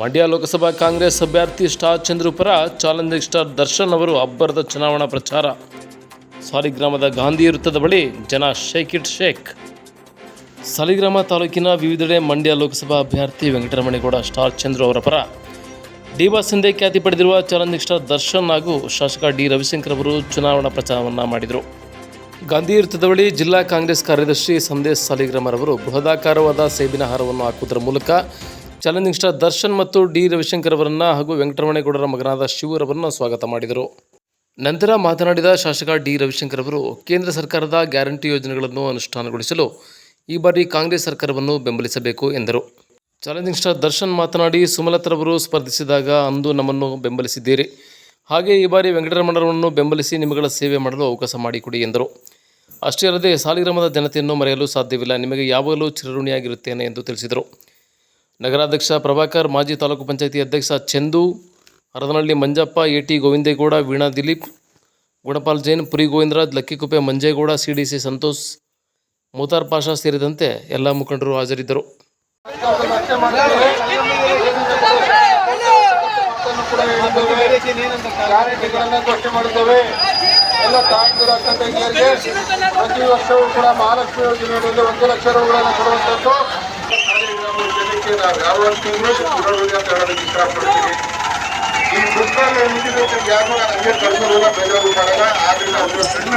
ಮಂಡ್ಯ ಲೋಕಸಭಾ ಕಾಂಗ್ರೆಸ್ ಅಭ್ಯರ್ಥಿ ಸ್ಟಾರ್ ಚಂದ್ರು ಪರ challenging star Darshan ಅವರು ಅಬ್ಬರದ ಚುನಾವಣಾ ಪ್ರಚಾರ. ಸಾಲಿಗ್ರಾಮದ ಗಾಂಧಿ ವೃತ್ತದ ಬಳಿ ಜನ ಶೇಕ್ ಇಟ್ ಶೇಕ್. ಸಾಲಿಗ್ರಾಮ ತಾಲೂಕಿನ ವಿವಿಧೆಡೆ ಮಂಡ್ಯ ಲೋಕಸಭಾ ಅಭ್ಯರ್ಥಿ ವೆಂಕಟರಮಣೇಗೌಡ, ಸ್ಟಾರ್ ಚಂದ್ರು ಅವರ ಪರ ಡಿವಾ ಸಿಂಧೆ ಖ್ಯಾತಿ ಪಡೆದಿರುವ ಚಾಲೆಂಜಿಂಗ್ ಸ್ಟಾರ್ ದರ್ಶನ್ ಹಾಗೂ ಶಾಸಕ ಡಿ ರವಿಶಂಕರ್ ಅವರು ಚುನಾವಣಾ ಪ್ರಚಾರವನ್ನು ಮಾಡಿದರು. ಗಾಂಧಿ ವೃತ್ತದ ಬಳಿ ಜಿಲ್ಲಾ ಕಾಂಗ್ರೆಸ್ ಕಾರ್ಯದರ್ಶಿ ಸಂದೇಶ್ ಸಾಲಿಗ್ರಾಮರವರು ಬೃಹದಾಕಾರವಾದ ಸೇಬಿನ ಹಾರವನ್ನು ಹಾಕುವುದರ ಮೂಲಕ ಚಾಲೆಂಜಿಂಗ್ ಸ್ಟಾರ್ ದರ್ಶನ್ ಮತ್ತು ಡಿ ರವಿಶಂಕರ್ ಅವರನ್ನು ಹಾಗೂ ವೆಂಕಟರಮಣೇಗೌಡರ ಮಗನಾದ ಶಿವರವರನ್ನ ಸ್ವಾಗತ ಮಾಡಿದರು. ನಂತರ ಮಾತನಾಡಿದ ಶಾಸಕ ಡಿ ರವಿಶಂಕರ್ ಅವರು, ಕೇಂದ್ರ ಸರ್ಕಾರದ ಗ್ಯಾರಂಟಿ ಯೋಜನೆಗಳನ್ನು ಅನುಷ್ಠಾನಗೊಳಿಸಲು ಈ ಬಾರಿ ಕಾಂಗ್ರೆಸ್ ಸರ್ಕಾರವನ್ನು ಬೆಂಬಲಿಸಬೇಕು ಎಂದರು. ಚಾಲೆಂಜಿಂಗ್ ಸ್ಟಾರ್ ದರ್ಶನ್ ಮಾತನಾಡಿ ಸುಮಲತರವರು ಸ್ಪರ್ಧಿಸಿದಾಗ ಅಂದು ನಮ್ಮನ್ನು ಬೆಂಬಲಿಸಿದ್ದೀರಿ. ಹಾಗೆ ಈ ಬಾರಿ ವೆಂಕಟರಮಣರವನ್ನು ಬೆಂಬಲಿಸಿ ನಿಮಗಳ ಸೇವೆ ಮಾಡಲು ಅವಕಾಶ ಮಾಡಿಕೊಡಿ ಎಂದರು. ಅಷ್ಟೇ ಅಲ್ಲದೆ ಸಾಲಿಗ್ರಾಮದ ಜನತೆಯನ್ನು ಮರೆಯಲು ಸಾಧ್ಯವಿಲ್ಲ. ನಿಮಗೆ ಯಾವಾಗಲೂ ಚಿರಋಣಿಯಾಗಿರುತ್ತೇನೆ ಎಂದು ತಿಳಿಸಿದರು. ನಗರಾಧ್ಯಕ್ಷ ಪ್ರಭಾಕರ್, ಮಾಜಿ ತಾಲೂಕು ಪಂಚಾಯತಿ ಅಧ್ಯಕ್ಷ Chandu, Haradanahalli Manjappa A T Govindegowda, Veena Dileep, Gunapal Jain, Puri Govindaraj, Lakkikuppe Manjegowda C D C Santosh, Mukhtar Pasha ಸೇರಿದಂತೆ ಎಲ್ಲ ಮುಖಂಡರು ಹಾಜರಿದ್ದರು. ಜನಕ್ಕೆ ನಾವು ಯಾವ ತಿಂಗಳು ಕೊಡೋದಿಲ್ಲ ಅಂತ ಹೇಳೋದಕ್ಕೆ ಇಷ್ಟಪಡ್ತೀನಿ ಈ ಪುಸ್ತಕ ನಿಮಗೆ ಯಾರು ಹಂಗೆ ಕರ್ಸೋದಿಲ್ಲ ಬೇಜಾರು ಮಾಡಲ್ಲ ಆದ್ರಿಂದ ಅವರು